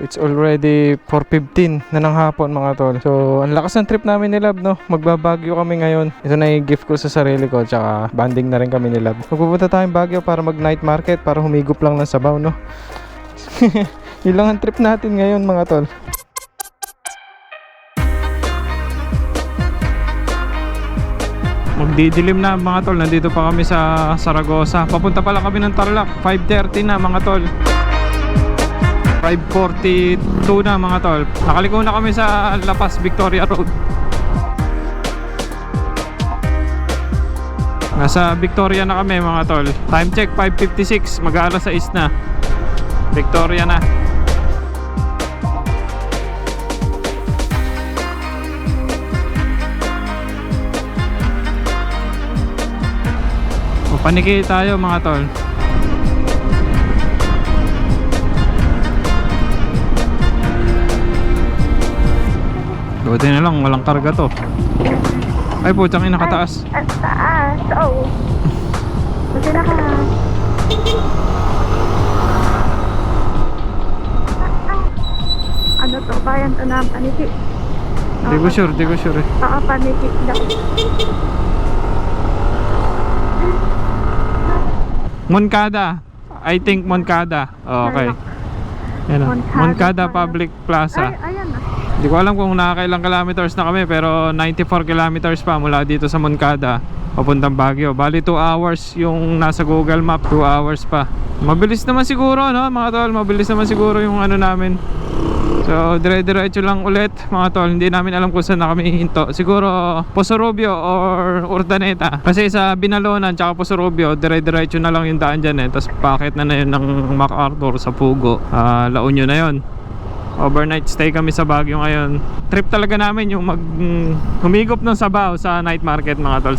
It's already 4.15 na ng hapon mga tol. So, ang lakas ng trip namin ni Lab, no? Magbabagyo kami ngayon. Ito na yung gift ko sa sarili ko, tsaka banding na rin kami ni Lab. Magpupunta tayong Baguio para mag night market, para humigop lang ng sabaw, no? Yun lang ang trip natin ngayon mga tol. Magdidilim na mga tol, nandito pa kami sa Saragosa. Papunta pala kami ng Tarlac, 5.30 na mga tol. 5.42 na mga tol. Nakaliko na kami sa La Paz, Victoria Road. Nasa Victoria na kami mga tol. Time check 5.56, mag-aalas 6 na. Victoria na. O, tayo mga tol. Buti na lang, walang karga to. Ay po, ina nakataas. At taas. Oo. Buti na ka. Ano to? Bayan to na paniki. Di ko sure, di ko sure eh. Oo, paniki. Moncada. I think Moncada. Oh, okay. Yan. Moncada Moncada. Public Plaza. Ay, na. Hindi ko alam kung nakakailang kilometers na kami pero 94 kilometers pa mula dito sa Moncada papuntang Baguio. Bali 2 hours yung nasa Google Map, 2 hours pa. Mabilis naman siguro no mga tol, mabilis naman siguro yung ano namin. So dire-diretso lang ulit mga tol, hindi namin alam kung saan na kami hinto. Siguro Posorobio or Urdaneta. Kasi sa Binalonan tsaka Posorobio, dire-diretso na lang yung daan dyan eh. Tapos packet na na yun ng MacArthur sa Pugo. Ah, La na yun overnight stay kami sa Baguio ngayon trip talaga namin yung mag mm, humigop ng sabaw sa night market mga tol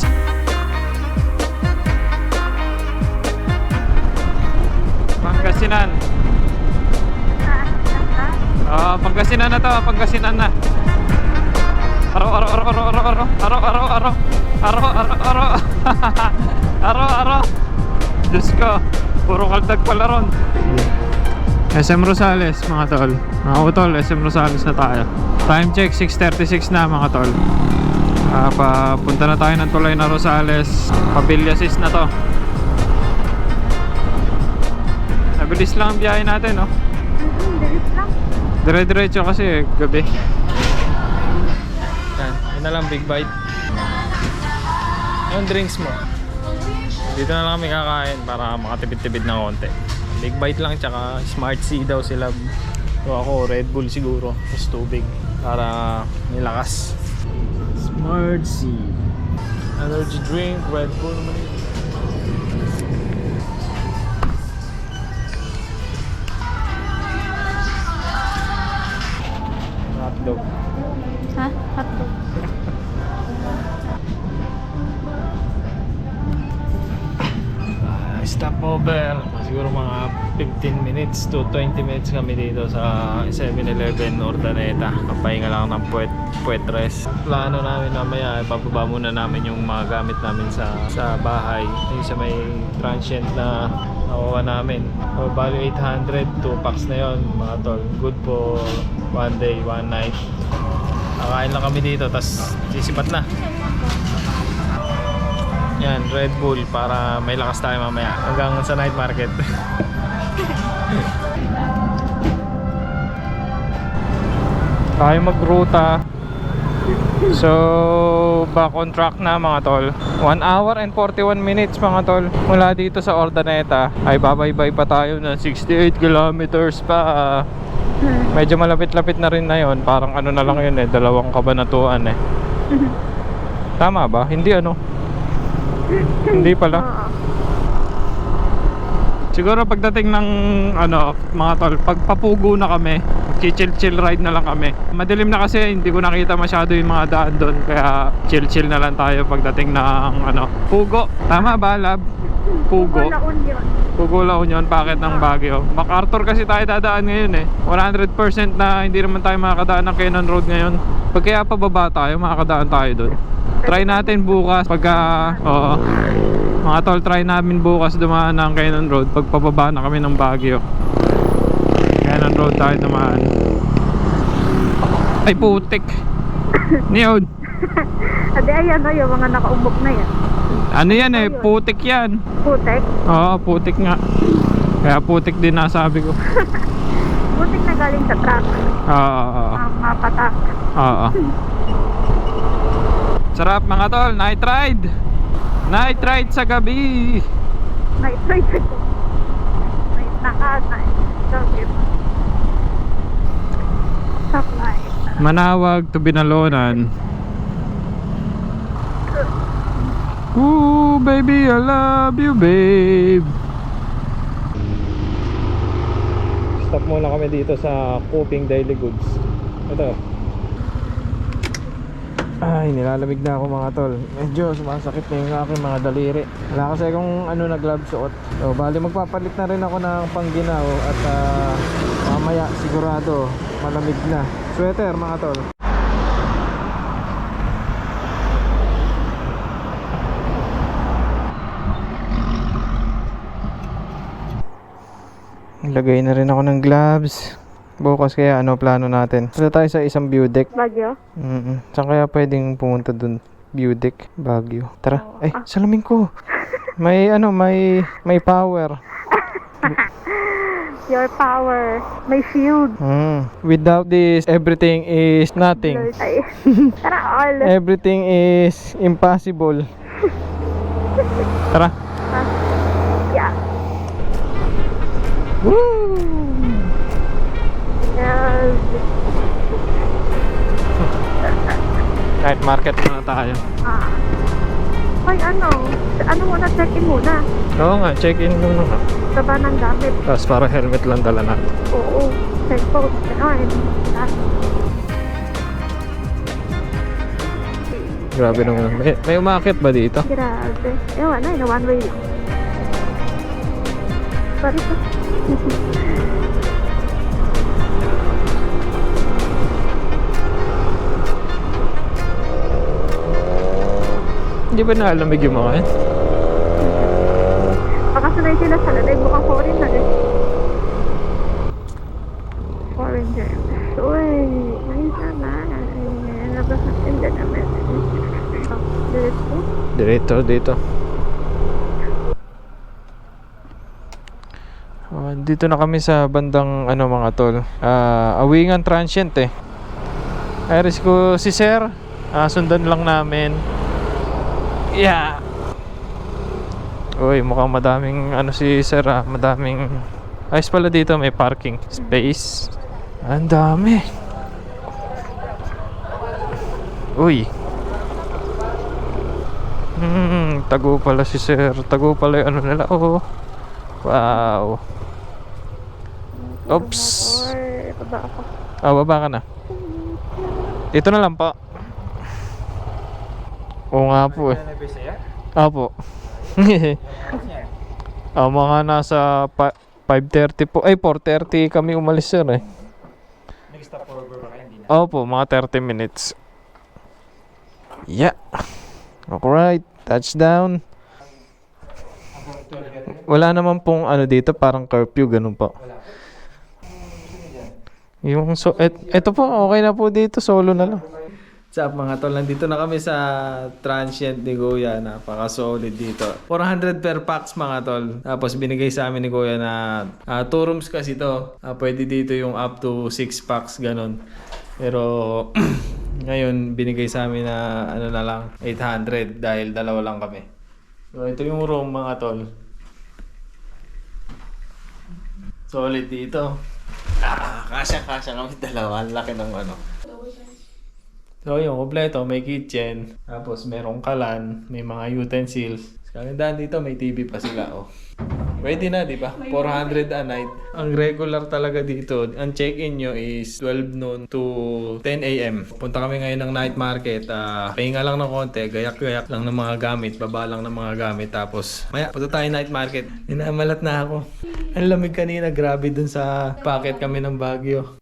Pangasinan Ah, Pangasinan na to, Pangasinan na. Aro aro aro aro aro aro aro aro aro aro aro aro aro aro Diyos ko, puro kaldag pala ron. SM Rosales mga tol. Mga utol, SM Rosales na tayo. Time check 6.36 na mga tol. Ah, Papunta na tayo ng tulay na Rosales. Pabilyasis na to. Nabilis lang ang biyahe natin no Bilis lang. Dire-diretso kasi gabi. Yan, yun na lang big bite. Yung drinks mo? Dito na lang kami kakain para makatipid-tipid ng konti Big bite lang tsaka smart sea daw sila. So ako Red Bull siguro Tapos tubig para nilakas. Smart sea. Energy drink, Red Bull minutes to 20 minutes kami dito sa 7-Eleven Ordaneta. Kapahinga lang ng puwet, puwet rest plano namin mamaya ipapaba muna namin yung mga gamit namin sa sa bahay. Yung sa may transient na nakuha namin. So bali 800 2 packs na yon mga tol. Good for one day one night. Kakain lang kami dito tas sisipat na. Yan, Red Bull para may lakas tayo mamaya. Hanggang sa night market. tayo magruta. So, back on track na mga tol. 1 hour and 41 minutes mga tol. Mula dito sa Ordaneta ay babaybay pa tayo na 68 kilometers pa. Medyo malapit-lapit na rin na yon. Parang ano na lang yun eh, dalawang kabanatuan eh. Tama ba? Hindi ano? Hindi pala. Siguro pagdating ng ano, mga tol, pagpapugo na kami, chill chill ride na lang kami. Madilim na kasi hindi ko nakita masyado yung mga daan doon kaya chill chill na lang tayo pagdating ng ano, Pugo. Tama ba, Lab? Pugo. Wala union. Pugo La Union, packet ng Baguio. MacArthur kasi tayo dadaan ngayon eh. 100% na hindi naman tayo makakadaan ng Cannon Road ngayon. Pag kaya pababa tayo, makakadaan tayo doon. Try natin bukas pagka, oo. Mga tol, try namin bukas dumaan ng Cannon Road pag pababa na kami ng Baguio. Cannon Road tayo naman. Ay putik. Niyon. Adi, ayan o, yung mga nakaumbok na yan. Ano yan eh, putik yan. Putek. Oo, putik nga. Kaya putik din nasabi ko. Putik na galing sa truck. Oo, Ang mga patak. oo. Sarap mga tol, night ride. Night ride sa gabi. Night ride. Night naka, night. Manawag to Binalonan. Ooh, baby, I love you, babe. Stop muna kami dito sa Kuping Daily Goods. Ito. Ay, nilalamig na ako mga tol. Medyo sumasakit na yung aking mga daliri. Wala kasi akong ano na glove suot. So, bali magpapalit na rin ako ng pangginaw at ah, mamaya sigurado malamig na. Sweater mga tol. Lagay na rin ako ng gloves. Bukas kaya ano plano natin? Punta tayo sa isang view deck. Bagyo. Mm Saan kaya pwedeng pumunta dun? View deck, Baguio. Tara. Ay, salamin ko. May ano, may may power. Your power. May shield. Mm. Without this, everything is nothing. Lord, Ay. Tara, all. Everything is impossible. Tara. Yeah. Woo! Yes. Night market muna tayo. Ah. Ay, ano? Ano muna? Check-in muna. Oo nga, check-in muna. Baba ng gamit. Tapos para helmet lang dala natin. Oo. Cellphone. Ganon. Ah. Grabe naman. May, may umakit ba dito? Grabe. Ewan na, na one way lang. Sorry po. Hindi ba naalamig yung mga yan? Baka sanay sila sa lalay. Mukhang foreign na eh. Foreign germs. Uy, ayos naman. Labas natin dyan naman. Oh, diretso. Dito, dito. Oh, dito na kami sa bandang ano mga tol. Ah, awingan transient eh. Iris ko si Sir. Ah, sundan lang namin. Yeah. Uy, mukhang madaming ano si Sir ah, madaming Ayos pala dito may parking space. Ang dami. Uy. Hmm, tago pala si Sir. Tago pala yung ano nila. Oh. Wow. Oops. Baba ako. Ah, baba ka na. Dito na lang po. Oo nga po eh. Apo. ah, mga nasa pa- 5.30 po. Ay, 4.30 kami umalis sir eh. Nag-stop over ba kayo? Hindi na. Opo, mga 30 minutes. Yeah. Alright, touchdown. Wala naman pong ano dito, parang curfew, ganun po. Yung so, et, eto po, okay na po dito, solo na lang. What's mga tol? Nandito na kami sa transient ni Kuya. Napaka-solid dito. 400 per packs mga tol. Tapos binigay sa amin ni Kuya na 2 rooms kasi to. Ah, pwede dito yung up to 6 packs ganun. Pero ngayon binigay sa amin na ano na lang 800 dahil dalawa lang kami. So ito yung room mga tol. Solid dito. Ah, kasya-kasya kami dalawa. Laki ng ano. So yung kompleto, may kitchen, tapos merong kalan, may mga utensils. Kagandahan dito, may TV pa sila, oh. Pwede na, di ba? 400 a night. Ang regular talaga dito, ang check-in nyo is 12 noon to 10 a.m. Punta kami ngayon ng night market. ah pahinga lang ng konti, gayak-gayak lang ng mga gamit, baba lang ng mga gamit. Tapos, maya, punta tayo night market. Inamalat na ako. Ang lamig kanina, grabe dun sa packet kami ng Baguio.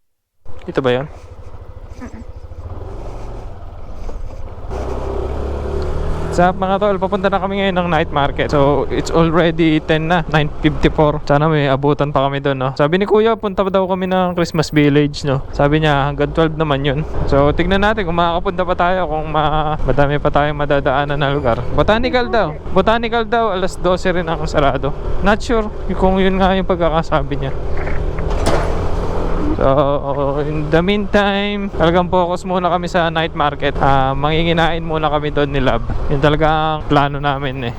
Ito ba yan? Sa mga tol, papunta na kami ngayon ng night market. So, it's already 10 na, 9.54. Sana may abutan pa kami doon, no? Sabi ni Kuya, punta daw kami ng Christmas Village, no? Sabi niya, hanggang 12 naman yun. So, tignan natin kung makakapunta pa tayo, kung ma madami pa tayong madadaanan na lugar. Botanical daw. Botanical daw, alas 12 rin ang sarado. Not sure kung yun nga yung pagkakasabi niya. So, in the meantime, talagang focus muna kami sa night market. Ah, manginginain muna kami doon ni Lab. Yun talaga ang plano namin eh.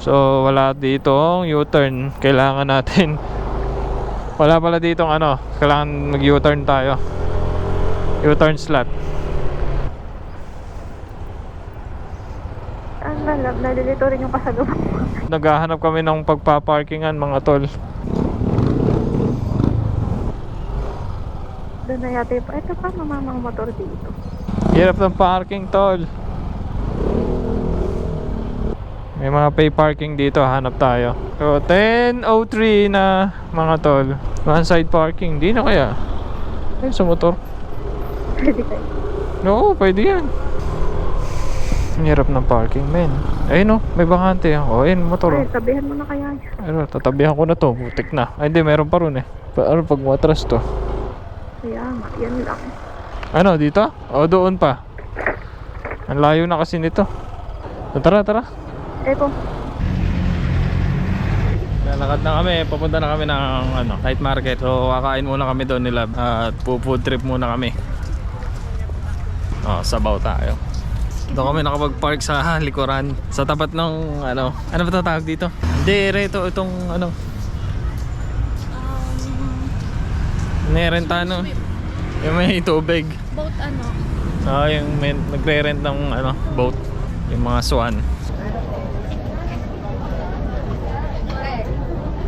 So, wala dito U-turn. Kailangan natin wala pala dito ano, kailangan mag-U-turn tayo. U-turn slot. Ang lalab, nalilito rin yung pasalubong mo. Naghahanap kami ng pagpa-parkingan mga tol. Doon na yata yung, ito pa mamamang motor dito. Hirap ng parking tol. May mga pay parking dito, hanap tayo. So, 10.03 na mga tol. One side parking, di na kaya. Ay, sa motor. Pwede kayo. Oo, pwede yan. Ang hirap ng parking, men. Ayun no, may bakante. Oh, ayun, motor. Ay, sabihan mo na kaya. Ano, tatabihan ko na to. Butik na. Ay, hindi, meron pa ron eh. Pa, ano, pag matras to. Kaya nga, yan lang. Ano, dito? O, doon pa. Ang layo na kasi nito. So, tara, tara. Eko, Lalakad na kami, papunta na kami ng ano, night market. So kakain muna kami doon nila at food trip muna kami. Oh, sabaw tayo. Doon kami nakapag-park sa likuran sa tapat ng ano, ano ba tawag dito? Hindi, reto itong ano. Nerentano. Yung may tubig. Boat ano? Ah, yung may nagre-rent ng ano, boat. Yung mga swan.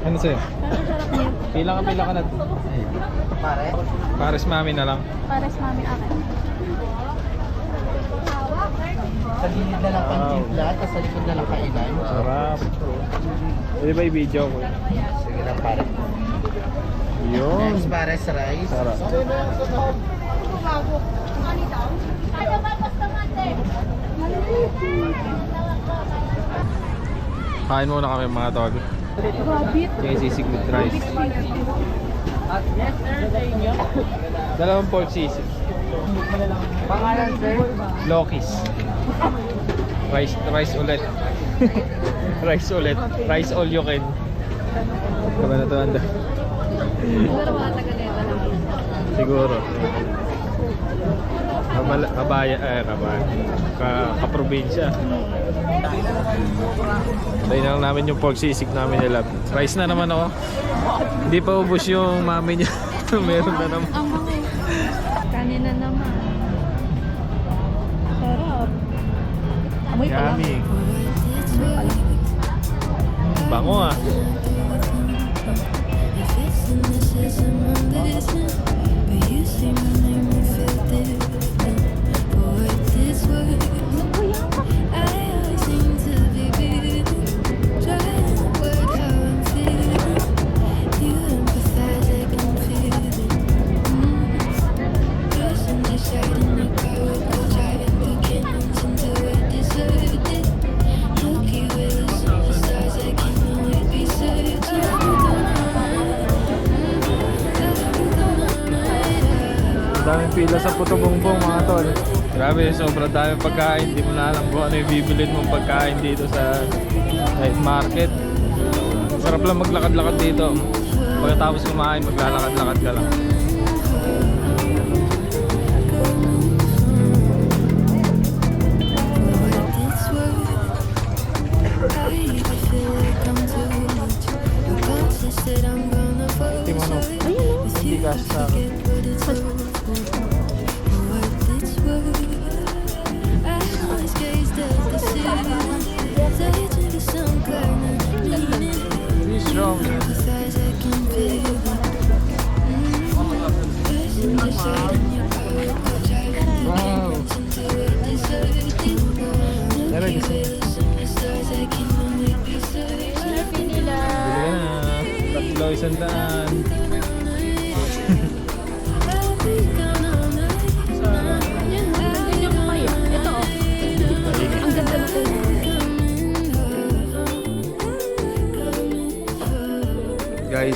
Ano sa'yo? Pila ka, pila ka na. Pare? Pares mami na lang. Para sa mami akin. Sa gilid na lang Wow. pantimpla, tapos sa likod na lang kainan. Sarap. Pwede ba i-video ko? Sige lang pare. Yun. Next pares rice. Sarap. Kain muna kami mga tol. Rabbit. Yung sisig with rice. Dalawang pork sisig. Pangalan sir? Lokis. Rice rice ulit. rice ulit. Rice all you can. Kaba na to anda. Siguro mga taga-neta lang. Siguro. Kabala, kabaya, eh, kabaya. Ka, kaprobinsya. Tayo na lang namin yung pork sisig namin nila. Rice na naman ako. Hindi pa ubos yung mami niya. Meron na naman. Ang mga kanina naman. Sarap. Amoy pa lang. Yummy. Bango ah. But you see feel different. This. Puto bongbong mga tol. Grabe, sobrang daming pagkain. Hindi mo na alam kung ano yung bibilin mong pagkain dito sa night market. Sarap lang maglakad-lakad dito. Pagkatapos kumain, maglalakad-lakad ka lang. Really strong. Wow. Meron kasi. Happy nila. Bili ka na. Tatlo isang daan.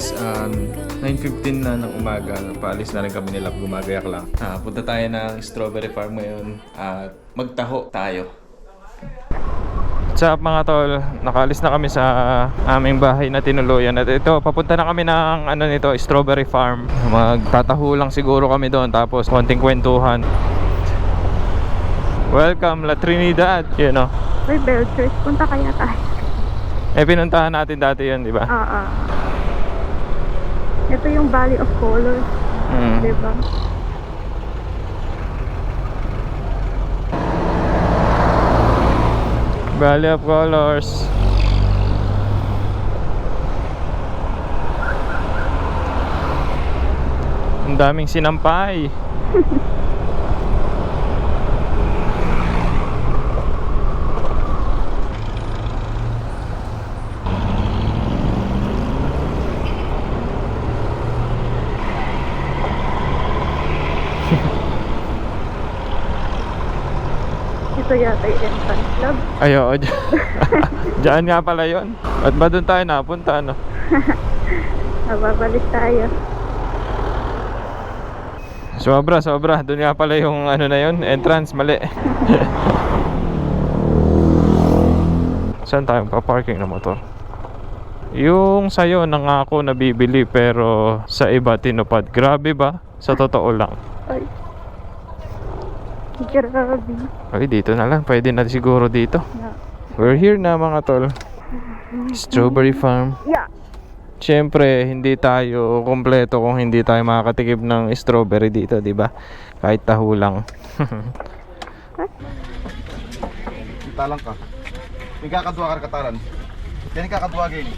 9.15 na ng umaga. Paalis na rin kami nila. Gumagayak lang. Ah, punta tayo ng strawberry farm ngayon at magtaho tayo. What's up mga tol? Nakaalis na kami sa aming bahay na tinuluyan at ito papunta na kami ng ano nito, strawberry farm. Magtataho lang siguro kami doon tapos konting kwentuhan. Welcome La Trinidad, you know. Uy, Belchers, punta kaya tayo. Eh pinuntahan natin dati 'yon, di ba? Ah, ah. Ito yung Valley of Colors, Mm. di ba? Valley of Colors. Ang daming sinampay. Ito yata yung entrance club. Ay, oo. Diyan nga pala yon. At ba doon tayo napunta, ano? Nababalik tayo. Sobra, sobra. Doon nga pala yung ano na yon, entrance, mali. Saan tayo pa-parking na motor? Yung sa'yo nangako na bibili pero sa iba tinupad. Grabe ba? Sa totoo lang. Ay. Grabe. Okay, dito na lang. Pwede na siguro dito. Yeah. We're here na mga tol. Strawberry Farm. Yeah. Siyempre, hindi tayo kompleto kung hindi tayo makakatikim ng strawberry dito, di ba? Kahit taho lang. Talang ka. May kakadwa ka kataran. Yan yung kakadwa gini.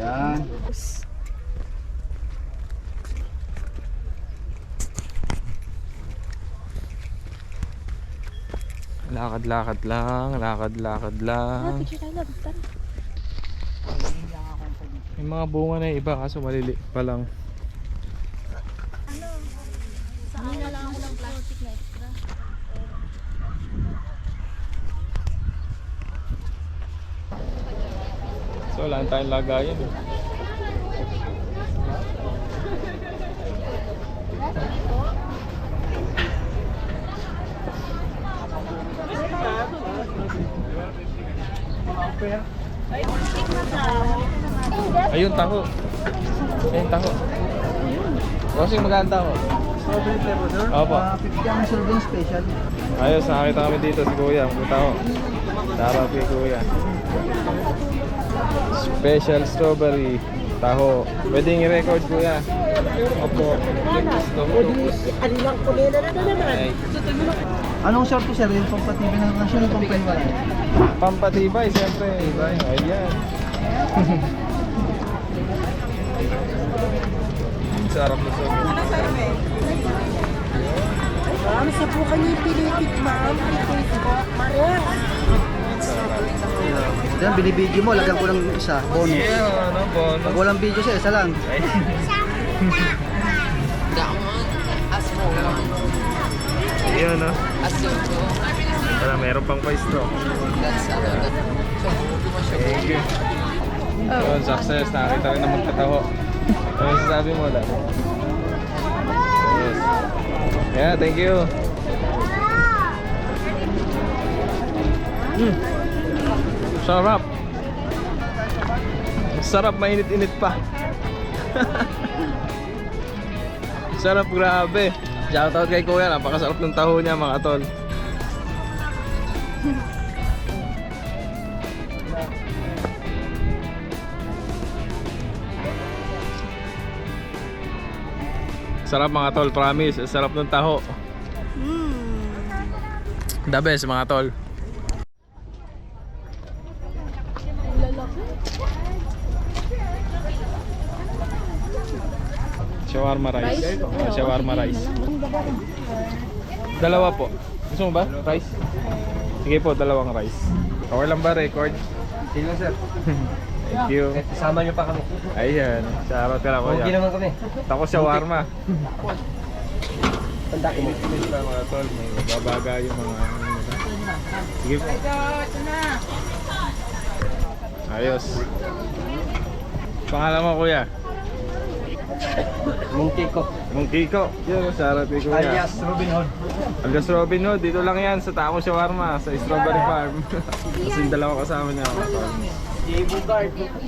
Yan. Lakad-lakad lang, lakad-lakad lang. May mga bunga na iba kaso malili pa lang. So, wala na tayong lagayan. eh. Ayun, taho. Ayun, taho. Bossing, maganda taho. Strawberry flavor, sir. Opo. Ah, 50 ang serving special. Ayos, nakakita kami dito si Kuya. Ang taho. Tara kay Kuya. Special strawberry. Taho. Pwedeng i-record Kuya. Opo. Ay, Anong short to, sir? Yung pampatibay ng national company ba? Pampatibay, siyempre. Ayan. Sarap na so. Ma'am, sa po kanya pinitik, ma'am. Facebook, Mares. Yan, binibidyo mo, lagyan ko ng isa. Bonus. Yeah, ano, bonus. Pag walang video siya, isa lang. Ayun, no? Wala, meron pang pa-straw. Thank you. Yun, success. Nakakita rin na magkataho. Ano sasabi mo, Dad? Yes. Yeah, thank you. Mm. Sarap. Sarap, mainit-init pa. Sarap, grabe. Shoutout kay Kuya, napakasarap ng taho niya mga tol. Sarap mga tol, promise. Sarap ng taho. The best mga tol. Shawarma rice. Oh, shawarma rice. Dalawa po. Gusto mo ba? Rice? Sige po, dalawang rice. Okay lang ba record? Sige lang, sir. Thank you. Isama niyo pa kami. Ayan. Shoutout ka lang kuya. naman kami. Tapos shawarma. Tanda ko. Minit lang mga tol. May babaga yung mga... Sige po. Ayos. Pangalan mo kuya? Mungki ko. Mong Kiko. Yan, shoutout kay Kuya. Alias Robin Hood. Alias Robin Hood. Dito lang yan sa Taco Shawarma sa Strawberry Farm. Kasi dalawa kasama niya ako. Si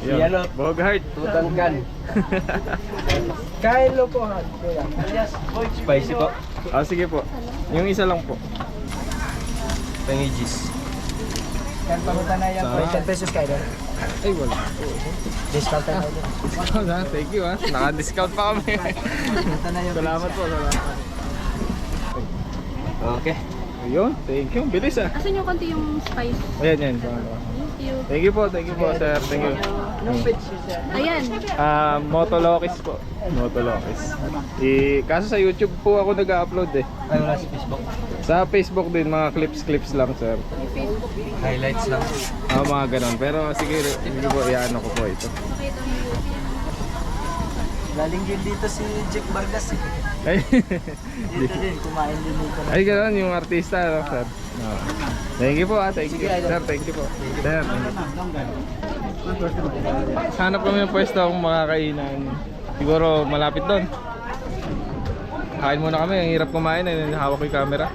Yun. ano, Bogart. Tutangan. Kylo po ha. Kuya. Alias Boy. Spicy po. Ah, sige po. Yung isa lang po. Pangigis. Kan pamutan na yan. Sa- 10 pesos kayo. Ay, wala. Discount tayo. Discount ha? Thank you ha. Naka-discount pa kami. Na yan. salamat po, salamat. Okay. Ayun, thank you. Bilis ah. Asan yung konti yung spice? Ayan, yan. You. Thank you po, thank you po, sir. Thank you. Anong yun, sir? Ayan. Ah, Motolokis po. Motolokis. I kaso sa YouTube po ako nag-upload eh. Ay, wala sa Facebook. Sa Facebook din mga clips-clips lang, sir. Highlights lang. Ah, mga ganun. Pero sige, hindi po iano ko po ito. Galing din dito si Jack Vargas eh. Ay, Dito din, kumain din dito. ay ganun yung artista, no, sir. Ah. Thank you po ah, thank you. Sir, thank you po. Sir, hanap kami ng pwesto akong makakainan. Siguro malapit doon. Kain muna kami, ang hirap kumain, eh, hawak ko yung camera.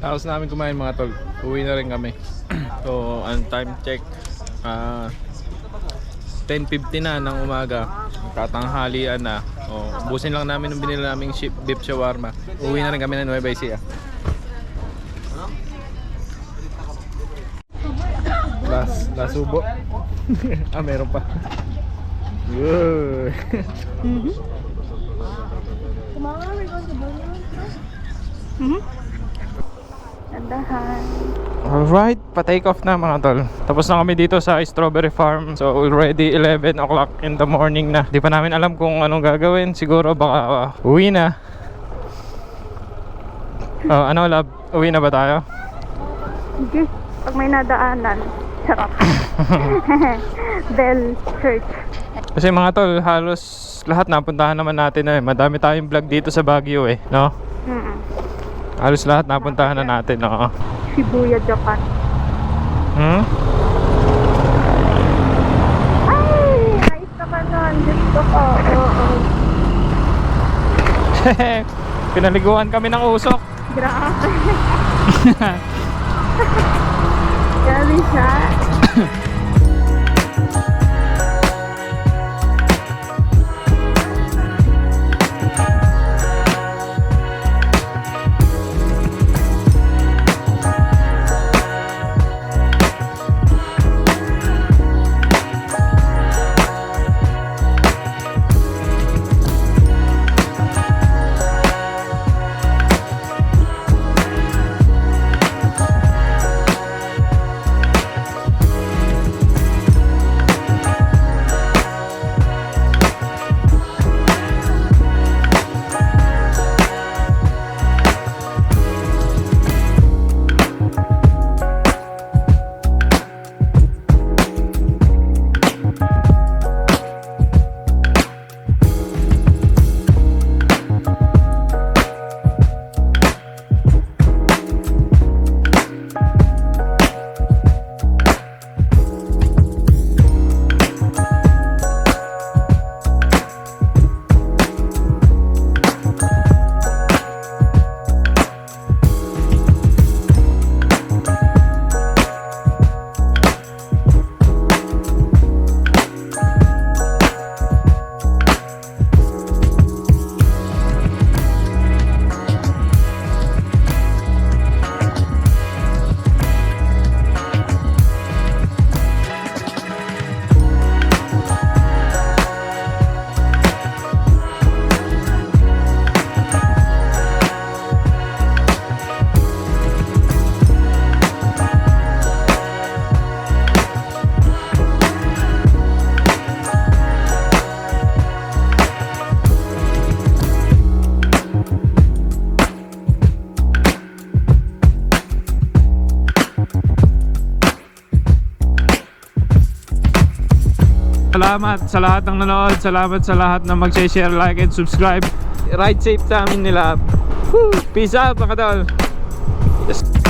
Tapos namin kumain mga tol. Uwi na rin kami. so, ang time check. Ah, 10.50 na ng umaga. Katanghalian na. O, busin lang namin yung binili naming beef shawarma. Uwi na rin kami ng Nueva Ecija. Last, last subo. ah, meron pa. Good. Tandahan. Alright, pa-take off na mga tol. Tapos na kami dito sa Strawberry Farm. So already 11 o'clock in the morning na. Di pa namin alam kung anong gagawin. Siguro baka uh, uwi na. Oh, ano love? Uwi na ba tayo? Sige. Pag may nadaanan. Sarap. Bell Church. Kasi mga tol, halos lahat napuntahan naman natin na eh. Madami tayong vlog dito sa Baguio eh, no? Halos lahat napuntahan na natin, no? Shibuya, Japan. Hmm? Ay! Ayos naman nun. Gusto ko. Oo. Pinaliguan kami ng usok. Grabe. Grabe siya. salamat sa lahat ng nanood. Salamat sa lahat na mag-share, like, and subscribe. Ride safe sa amin nila. Woo! Peace out mga tol. Yes.